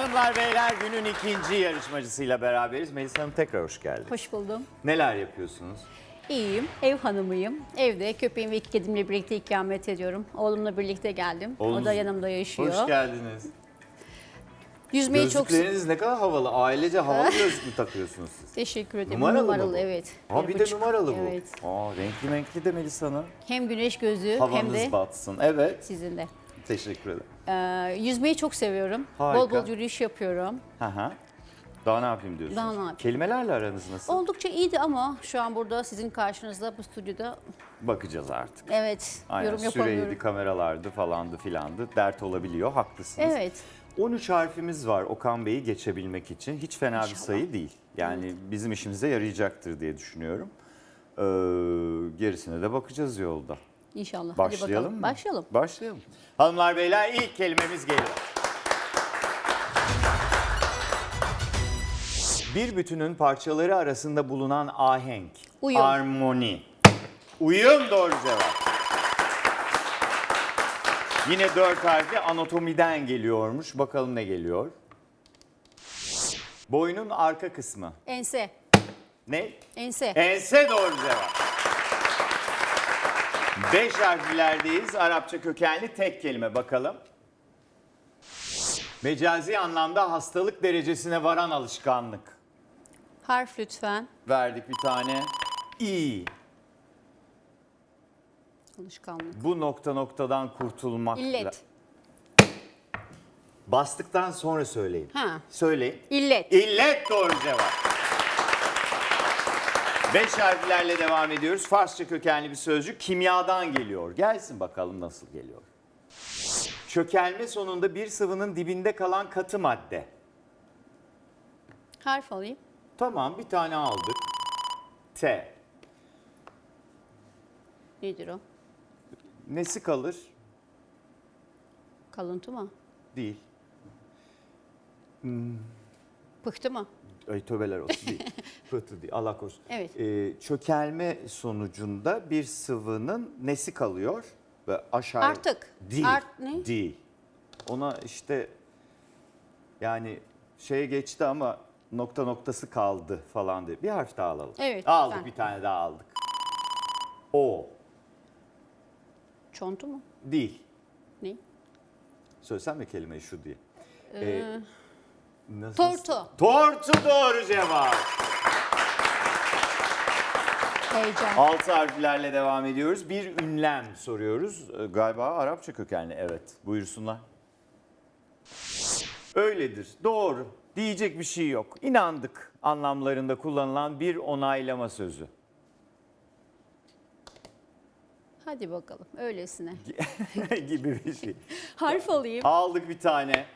Hanımlar beyler günün ikinci yarışmacısıyla beraberiz. Melisa Hanım tekrar hoş geldiniz. Hoş buldum. Neler yapıyorsunuz? İyiyim. Ev hanımıyım. Evde köpeğim ve iki kedimle birlikte ikamet ediyorum. Oğlumla birlikte geldim. Oğlunuz- O da yanımda yaşıyor. Hoş geldiniz. Yüzmeyi çok Gözlükleriniz ne kadar havalı. Ailece havalı gözlük mü takıyorsunuz siz? teşekkür ederim. Numaralı, mı bu? evet. Ha, Bir de buçuk. numaralı bu. Evet. Aa, renkli renkli de Melisa Hanım. Hem güneş gözü hem Havanız de batsın. Evet. sizin de. Teşekkür ederim. Ee, yüzmeyi çok seviyorum. Harika. Bol bol yürüyüş yapıyorum. Hı hı. Daha ne yapayım diyorsunuz? Daha ne yapayım? Kelimelerle aranız nasıl? Oldukça iyiydi ama şu an burada sizin karşınızda bu stüdyoda Bakacağız artık. evet Aynen yorum süreydi, kameralardı falandı filandı. Dert olabiliyor, haklısınız. Evet. 13 harfimiz var Okan Bey'i geçebilmek için. Hiç fena bir İnşallah. sayı değil. Yani bizim işimize yarayacaktır diye düşünüyorum. Ee, gerisine de bakacağız yolda. İnşallah. Hadi Başlayalım bakalım. mı? Başlayalım. Başlayalım. Hanımlar beyler ilk kelimemiz geliyor. Bir bütünün parçaları arasında bulunan ahenk, Uyum. armoni. Uyum doğru cevap. Yine dört harfli anatomiden geliyormuş. Bakalım ne geliyor? Boynun arka kısmı. Ense. Ne? Ense. Ense doğru cevap. Beş harflerdeyiz. Arapça kökenli tek kelime bakalım. Mecazi anlamda hastalık derecesine varan alışkanlık. Harf lütfen. Verdik bir tane. İ. Alışkanlık. Bu nokta noktadan kurtulmak. İllet. Bastıktan sonra söyleyin. Ha. Söyleyin. İllet. İllet doğru cevap. Beş harflerle devam ediyoruz. Farsça kökenli bir sözcük kimyadan geliyor. Gelsin bakalım nasıl geliyor. Çökelme sonunda bir sıvının dibinde kalan katı madde. Harf alayım. Tamam bir tane aldık. T. Nedir o? Nesi kalır? Kalıntı mı? Değil. Pıhtı mı? Ay tövbeler olsun değil. Pıhtı değil. Allah korusun. Evet. Ee, çökelme sonucunda bir sıvının nesi kalıyor? Ve aşağı Artık. Değil. Art ne? Değil. Ona işte yani şeye geçti ama nokta noktası kaldı falan diye. Bir harf daha alalım. Evet, Aldık lütfen. bir tane daha aldık. O. Çontu mu? Değil. Ne? Söylesem mi kelimeyi şu diye. Ee, nasıl- Tortu. Tortu doğru cevap. Heyecan. Altı harflerle devam ediyoruz. Bir ünlem soruyoruz. Ee, Galiba Arapça kökenli. Evet. Buyursunlar. Öyledir. Doğru. Diyecek bir şey yok. İnandık anlamlarında kullanılan bir onaylama sözü. Hadi bakalım öylesine. gibi bir şey. Harf alayım. Aldık bir tane.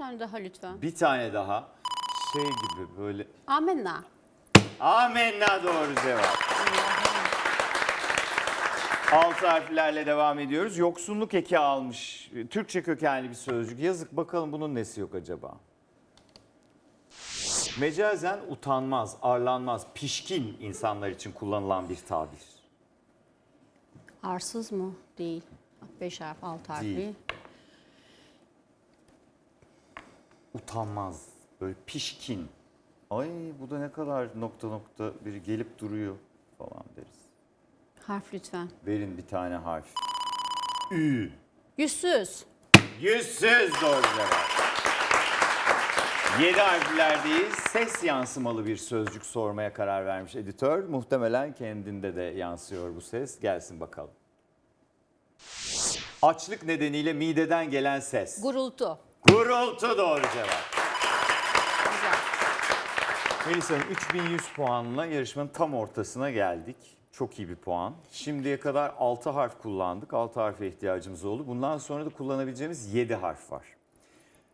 Tane daha lütfen. Bir tane daha. Şey gibi böyle. Amenna. Amenna doğru cevap. Altı harflerle devam ediyoruz. Yoksunluk eki almış. Türkçe kökenli bir sözcük. Yazık bakalım bunun nesi yok acaba? Mecazen utanmaz, arlanmaz, pişkin insanlar için kullanılan bir tabir. Arsız mı? Değil. Beş harf, altı harfli. Değil. Utanmaz, böyle pişkin. Ay bu da ne kadar nokta nokta biri gelip duruyor falan deriz. Harf lütfen. Verin bir tane harf. Ü. Yüzsüz. Yüzsüz doğru cevap. Yedi harflerdeyiz. Ses yansımalı bir sözcük sormaya karar vermiş editör. Muhtemelen kendinde de yansıyor bu ses. Gelsin bakalım. Açlık nedeniyle mideden gelen ses. Gurultu. Gurultu doğru cevap. Güzel. Melisa Hanım 3100 puanla yarışmanın tam ortasına geldik. Çok iyi bir puan. Şimdiye kadar 6 harf kullandık. 6 harfe ihtiyacımız oldu. Bundan sonra da kullanabileceğimiz 7 harf var.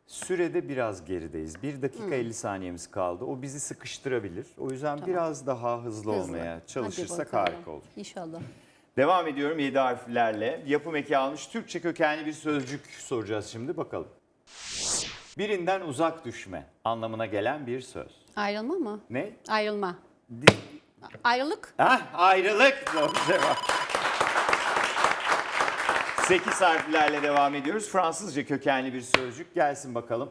Sürede biraz gerideyiz. 1 dakika 50 saniyemiz kaldı. O bizi sıkıştırabilir. O yüzden biraz daha hızlı, Hızlı. olmaya çalışırsak bakalım. harika olur. İnşallah. Devam ediyorum 7 harflerle. Yapım eki almış Türkçe kökenli bir sözcük soracağız şimdi bakalım. Birinden uzak düşme anlamına gelen bir söz. Ayrılma mı? Ne? Ayrılma. Di- Ayrılık. Hah, ayrılık doğru cevap. 8 harflerle devam ediyoruz. Fransızca kökenli bir sözcük gelsin bakalım.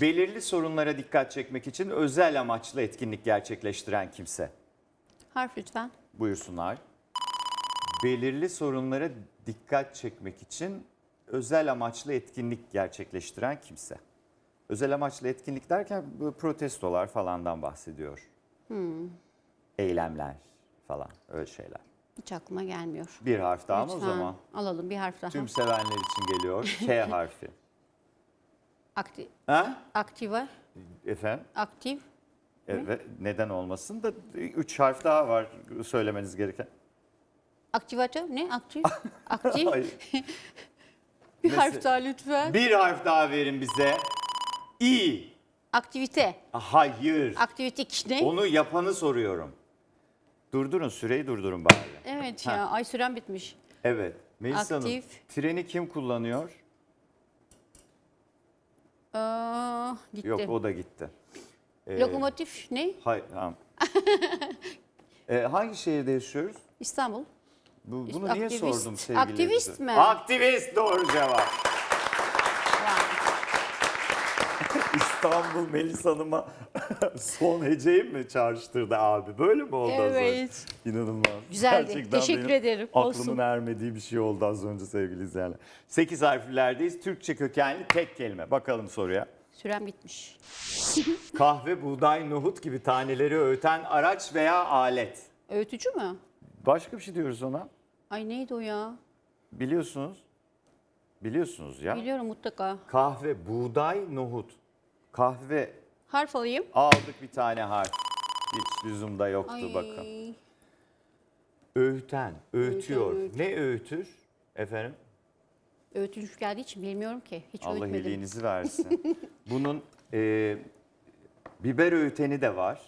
Belirli sorunlara dikkat çekmek için özel amaçlı etkinlik gerçekleştiren kimse. Harf lütfen. Buyursunlar. Belirli sorunlara dikkat çekmek için özel amaçlı etkinlik gerçekleştiren kimse. Özel amaçlı etkinlik derken bu protestolar falandan bahsediyor. Eylemler falan öyle şeyler. Hiç aklıma gelmiyor. Bir harf daha mı o Lütfen. zaman? Alalım bir harf daha. Tüm sevenler için geliyor. K harfi. Aktif, Ha? aktiva, Efendim? aktif. Evet, neden olmasın da üç harf daha var söylemeniz gereken. Aktivatör ne? Aktif. Aktif. bir Mesela- harf daha lütfen. bir harf daha verin bize. İ. Aktivite. Hayır. Aktivitik ne? Onu yapanı soruyorum. Durdurun süreyi durdurun bari. Evet ya ay süren bitmiş. Evet. Melisa Hanım, Aktif. treni kim kullanıyor? Aa, gitti. Yok o da gitti. Ee, Lokomotif ne? Hayır, tamam. Ee, hangi şehirde yaşıyoruz? İstanbul. Bu, İşte bunu niye aktivist. sordum sevgili Aktivist mi? Aktivist doğru cevap. İstanbul Melis Hanım'a son heceyi mi çağrıştırdı abi? Böyle mi oldu az önce? Evet. İnanılmaz. Güzeldi. Gerçekten Teşekkür benim ederim. Aklımın Olsun. ermediği bir şey oldu az önce sevgili izleyenler. 8 harflerdeyiz. Türkçe kökenli tek kelime. Bakalım soruya. Süren bitmiş. Kahve, buğday, nohut gibi taneleri öğüten araç veya alet. Öğütücü mü? Başka bir şey diyoruz ona. Ay neydi o ya? Biliyorsunuz. Biliyorsunuz ya. Biliyorum mutlaka. Kahve, buğday, nohut. Kahve Harf alayım. aldık bir tane harf. Hiç lüzum da yoktu Ay. bakın. Öğüten, öğütüyor. öğüt. Ne öğütür efendim? Öğütücü geldiği için bilmiyorum ki. Hiç Allah öğütmedim. iyiliğinizi versin. Bunun e, biber öğüteni de var.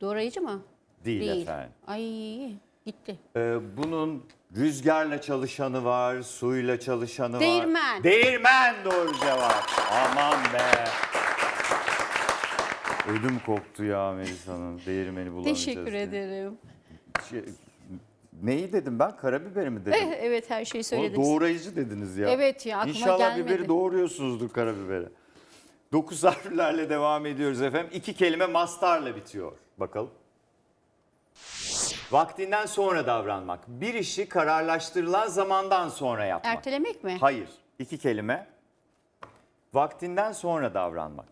Doğrayıcı mı? Değil, efendim. Ay gitti. E, bunun rüzgarla çalışanı var, suyla çalışanı var. Değirmen. Değirmen doğru cevap. Aman be. Ödüm koptu ya Melis Hanım. Değirmeni bulamayacağız. Teşekkür diye. ederim. Şey, neyi dedim ben? Karabiberi mi dedim? Eh, evet her şeyi O söylediniz. doğrayıcı dediniz ya. Evet ya, aklıma İnşallah gelmedi. biberi doğruyorsunuzdur karabiberi. Dokuz harflerle devam ediyoruz efendim. İki kelime mastarla bitiyor. Bakalım. Vaktinden sonra davranmak. Bir işi kararlaştırılan zamandan sonra yapmak. Ertelemek mi? Hayır. İki kelime. Vaktinden sonra davranmak.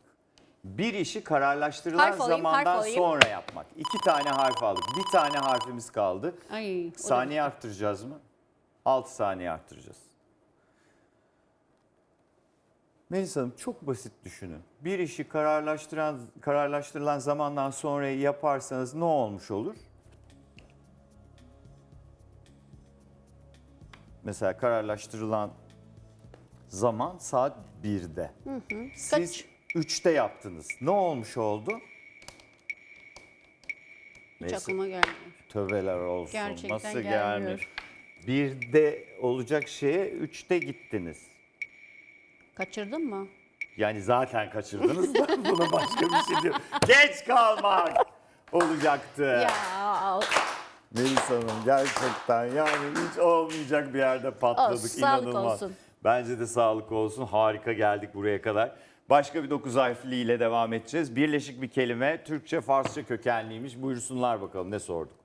Bir işi kararlaştırılan Harf alayım, harf zamandan alayım. sonra yapmak. İki tane harf aldık. Bir tane harfimiz kaldı. Ay, o da- Saniye arttıracağız mı? 6 saniye arttıracağız. Melisa Hanım çok basit düşünün. Bir işi kararlaştıran kararlaştırılan zamandan sonra yaparsanız ne olmuş olur? Mesela kararlaştırılan zaman saat 1'de. Siz Kaç? 3'te yaptınız. Ne olmuş oldu? Hiç Neyse. aklıma gelmiyor. Tövbeler olsun. Gerçekten Nasıl gelmiyor. gelmiyor? Birde olacak şeye üçte gittiniz. Kaçırdın mı? Yani zaten kaçırdınız da buna başka bir şey diyor. Geç kalmak olacaktı. Ya Melis Hanım gerçekten yani hiç olmayacak bir yerde patladık. Olsun, sağlık İnanılmaz. olsun. Bence de sağlık olsun. Harika geldik buraya kadar. Başka bir dokuz harfliyle devam edeceğiz. Birleşik bir kelime. Türkçe, Farsça kökenliymiş. Buyursunlar bakalım ne sorduk.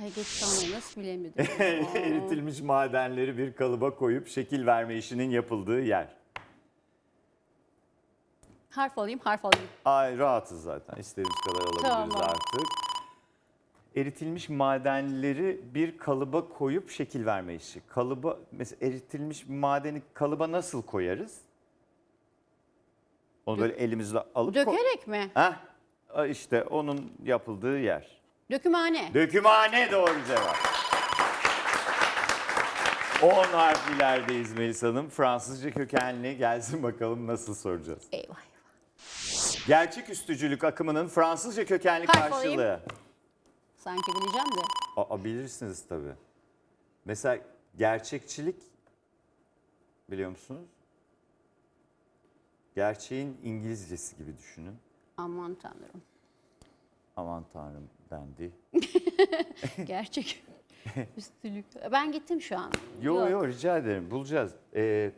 ay geç kalmayı nasıl bilemedim. Eritilmiş madenleri bir kalıba koyup şekil verme işinin yapıldığı yer. harf alayım, harf alayım. Ay rahatız zaten. İstediğimiz kadar alabiliriz Tamam. artık. Eritilmiş madenleri bir kalıba koyup şekil verme işi. Kalıba mesela eritilmiş madeni kalıba nasıl koyarız? Onu böyle elimizle alıp Dökerek mi? Heh, işte onun yapıldığı yer. Dökümhane. Dökümhane doğru cevap. 10 harflilerdeyiz Melis Hanım. Fransızca kökenli gelsin bakalım nasıl soracağız. Eyvah eyvah. Gerçek üstücülük akımının Fransızca kökenli Harf alayım. karşılığı. Sanki bileceğim de. Aa, bilirsiniz tabii. Mesela gerçekçilik biliyor musunuz? Gerçeğin İngilizcesi gibi düşünün. Aman tanrım. Aman tanrım dendi. Gerçek. Üstünlük. Ben gittim şu an. Yo Yok, yo rica ederim bulacağız. Ee,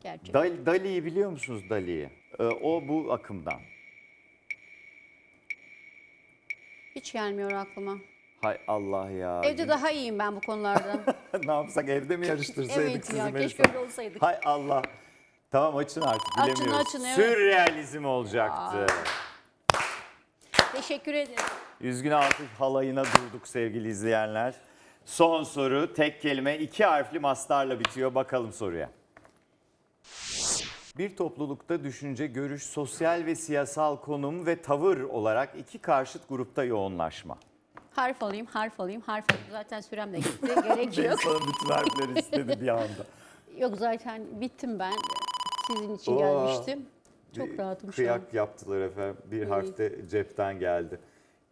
Gerçek. Dal- Dali'yi biliyor musunuz Dali'yi? Ee, o bu akımdan. Hiç gelmiyor aklıma. Hay Allah ya. Evde daha iyiyim ben bu konularda. ne yapsak evde mi yarıştırsaydık evet sizi ya Melisa? keşke öyle olsaydık. Hay Allah. Tamam açın artık Açın, bilemiyoruz. açın, evet. Sürrealizm olacaktı. Teşekkür ederim. Üzgün alkış halayına durduk sevgili izleyenler. Son soru tek kelime iki harfli mastarla bitiyor. Bakalım soruya. Bir toplulukta düşünce, görüş, sosyal ve siyasal konum ve tavır olarak iki karşıt grupta yoğunlaşma. Harf alayım, harf alayım, harf alayım. Zaten sürem de gitti. Gerek yok. Sana bütün harfleri istedi bir anda. Yok zaten bittim ben. Sizin için Oo. gelmiştim. Çok Bir rahatım şu an. Kıyak yaptılar efendim. Bir harf de cepten geldi.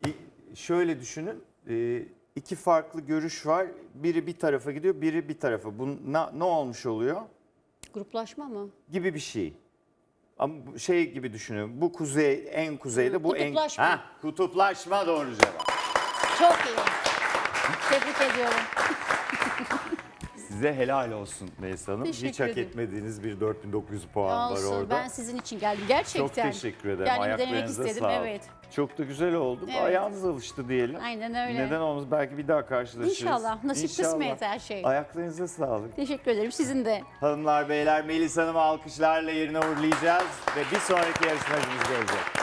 İ- şöyle düşünün. e, iki farklı görüş var. Biri bir tarafa gidiyor, biri bir tarafa. Bu na- ne olmuş oluyor? Gruplaşma mı? Gibi bir şey. Ama bu şey gibi düşünün. Bu kuzey, en kuzeyde, bu en... kutuplaşma. Ha, kutuplaşma doğru cevap. Çok iyi. Tebrik ediyorum. Size helal olsun Melisa Hanım. Teşekkür Hiç hak ederim. etmediğiniz bir 4900 puan var Olsun. orada. Ben sizin için geldim. Gerçekten. Çok teşekkür ederim. Denemek Ayaklarınıza istedim. sağlık. Evet. Çok da güzel oldu. Evet. Ayağınız alıştı diyelim. Aynen öyle. Neden olmaz? Belki bir daha karşılaşırız. İnşallah. Nasip İnşallah. kısmet her şey. Ayaklarınıza sağlık. Teşekkür ederim. Sizin de. Hanımlar beyler Melis Hanım'ı alkışlarla yerine uğurlayacağız ve bir sonraki yarışmacımız gelecek.